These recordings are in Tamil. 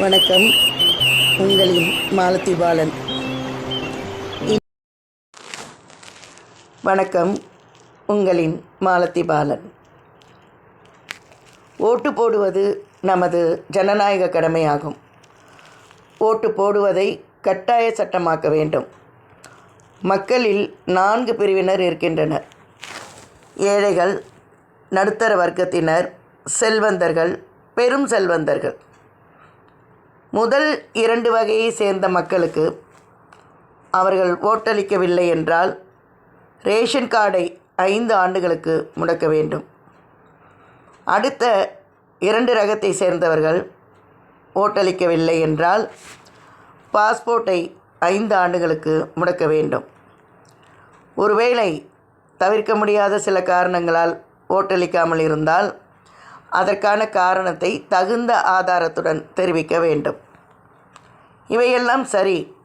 வணக்கம். உங்களின் மாலத்தி பாலன். வணக்கம். உங்களின் மாலத்தி பாலன். ஓட்டு போடுவது நமது ஜனநாயக கடமையாகும். ஓட்டு போடுவதை கட்டாய சட்டமாக்க வேண்டும். மக்களில் நான்கு பிரிவினர் இருக்கின்றனர். ஏழைகள் நடுத்தர வர்க்கத்தினர் செல்வந்தர்கள் பெரும் செல்வந்தர்கள். முதல் இரண்டு வகையை சேர்ந்த மக்களுக்கு அவர்கள் ஓட்டளிக்கவில்லை என்றால் ரேஷன் கார்டை ஐந்து ஆண்டுகளுக்கு முடக்க வேண்டும். அடுத்த இரண்டு ரகத்தை சேர்ந்தவர்கள் ஓட்டளிக்கவில்லை என்றால் பாஸ்போர்ட்டை ஐந்து ஆண்டுகளுக்கு முடக்க வேண்டும். ஒருவேளை தவிர்க்க முடியாத சில காரணங்களால் ஓட்டளிக்காமல் இருந்தால் அதற்கான காரணத்தை தகுந்த ஆதாரத்துடன் தெரிவிக்க வேண்டும். இவையெல்லாம் சரி.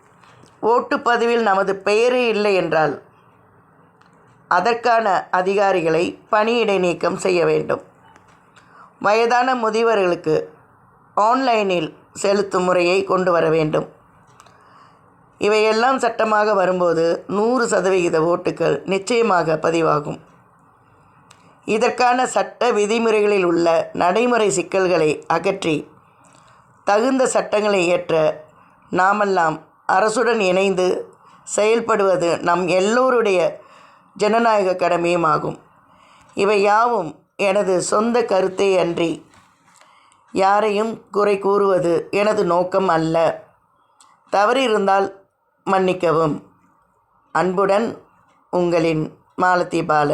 ஓட்டுப்பதிவில் நமது பெயரே இல்லை என்றால் அதற்கான அதிகாரிகளை பணியிடை நீக்கம் செய்ய வேண்டும். வயதான முதியவர்களுக்கு ஆன்லைனில் செலுத்தும் முறையை கொண்டு வர வேண்டும். இவையெல்லாம் சட்டமாக வரும்போது நூறு சதவிகித ஓட்டுகள் நிச்சயமாக பதிவாகும். இதற்கான சட்ட விதிமுறைகளில் உள்ள நடைமுறை சிக்கல்களை அகற்றி தகுந்த சட்டங்களை இயற்ற நாமெல்லாம் அரசுடன் இணைந்து செயல்படுவது நம் எல்லோருடைய ஜனநாயக கடமையுமாகும் இவை யாவும் எனது சொந்த கருத்தே அன்றி யாரையும் குறை கூறுவது எனது நோக்கம் அல்ல. தவறிருந்தால் மன்னிக்கவும். அன்புடன் உங்களின் மாலதி பாலன்